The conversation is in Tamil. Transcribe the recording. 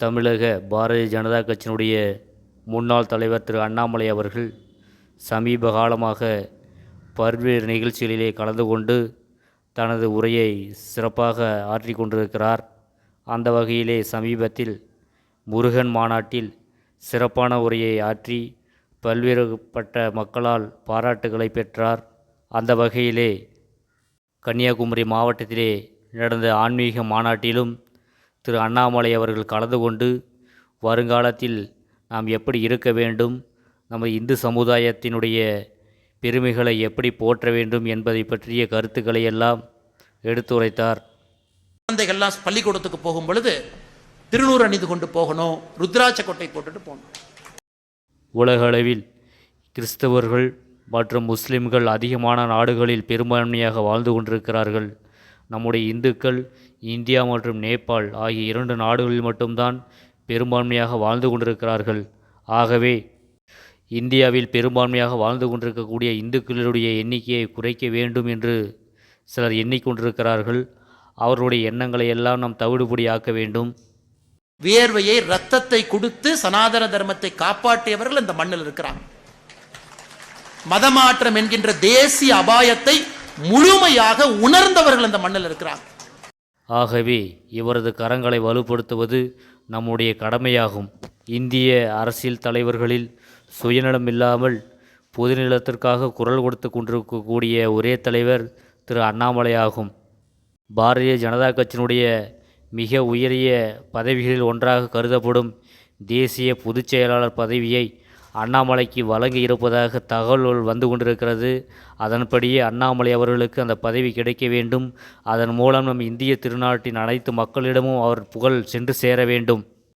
தமிழக பாரதிய ஜனதா கட்சியினுடைய முன்னாள் தலைவர் திரு அண்ணாமலை அவர்கள் சமீப காலமாக பல்வேறு நிகழ்ச்சிகளிலே கலந்து கொண்டு தனது உரையை சிறப்பாக ஆற்றிக் கொண்டிருக்கிறார். அந்த வகையிலே சமீபத்தில் முருகன் மாநாட்டில் சிறப்பான உரையை ஆற்றி பல்வேறுபட்ட மக்களால் பாராட்டுகளை பெற்றார். அந்த வகையிலே கன்னியாகுமரி மாவட்டத்திலே நடந்த ஆன்மீக மாநாட்டிலும் திரு அண்ணாமலை அவர்கள் கலந்து கொண்டு வருங்காலத்தில் நாம் எப்படி இருக்க வேண்டும்? நமது இந்து சமுதாயத்தினுடைய பெருமைகளை எப்படி போற்ற வேண்டும்? என்பதை பற்றிய கருத்துக்களை எல்லாம் எடுத்துரைத்தார். குழந்தைகள்லாம் பள்ளிக்கூடத்துக்கு போகும் பொழுது திருநூறு அணிந்து கொண்டு போகணும் ருத்ராட்ச கொட்டை போட்டுட்டு போகணும். உலகளவில் கிறிஸ்தவர்கள் மற்றும் முஸ்லிம்கள் அதிகமான நாடுகளில் பெரும்பான்மையாக வாழ்ந்து கொண்டிருக்கிறார்கள். நம்முடைய இந்துக்கள் இந்தியா மற்றும் நேபாள் ஆகிய இரண்டு நாடுகளில் மட்டும்தான் பெரும்பான்மையாக வாழ்ந்து கொண்டிருக்கிறார்கள். ஆகவே இந்தியாவில் பெரும்பான்மையாக வாழ்ந்து கொண்டிருக்கக்கூடிய இந்துக்களுடைய எண்ணிக்கையை குறைக்க வேண்டும் என்று சிலர் எண்ணிக்கொண்டிருக்கிறார்கள். அவர்களுடைய எண்ணங்களை எல்லாம் நாம் தவிடுபடியாக்க வேண்டும். வியர்வையை ரத்தத்தை கொடுத்து சனாதன தர்மத்தை காப்பாற்றியவர்கள் இந்த மண்ணில் இருக்கிறாங்க. மதமாற்றம் என்கின்ற தேசிய அபாயத்தை முழுமையாக உணர்ந்தவர்கள் இந்த மண்ணில் இருக்கிறாங்க. ஆகவே இவரது கரங்களை வலுப்படுத்துவது நம்முடைய கடமையாகும். இந்திய அரசியல் தலைவர்களில் சுயநலம் இல்லாமல் பொதுநிலத்திற்காக குரல் கொடுத்து கொண்டிருக்கக்கூடிய ஒரே தலைவர் திரு அண்ணாமலை ஆகும். பாரதிய ஜனதா கட்சியினுடைய மிக உயரிய பதவிகளில் ஒன்றாக கருதப்படும் தேசிய பொதுச் செயலாளர் பதவியை அண்ணாமலைக்கு வழங்கி இருப்பதாக தகவல்கள் வந்து கொண்டிருக்கிறது. அதன்படியே அண்ணாமலை அவர்களுக்கு அந்த பதவி கிடைக்க வேண்டும். அதன் மூலம் நம் இந்திய திருநாட்டின் அனைத்து மக்களிடமும் அவர் புகழ் சென்று சேர வேண்டும்.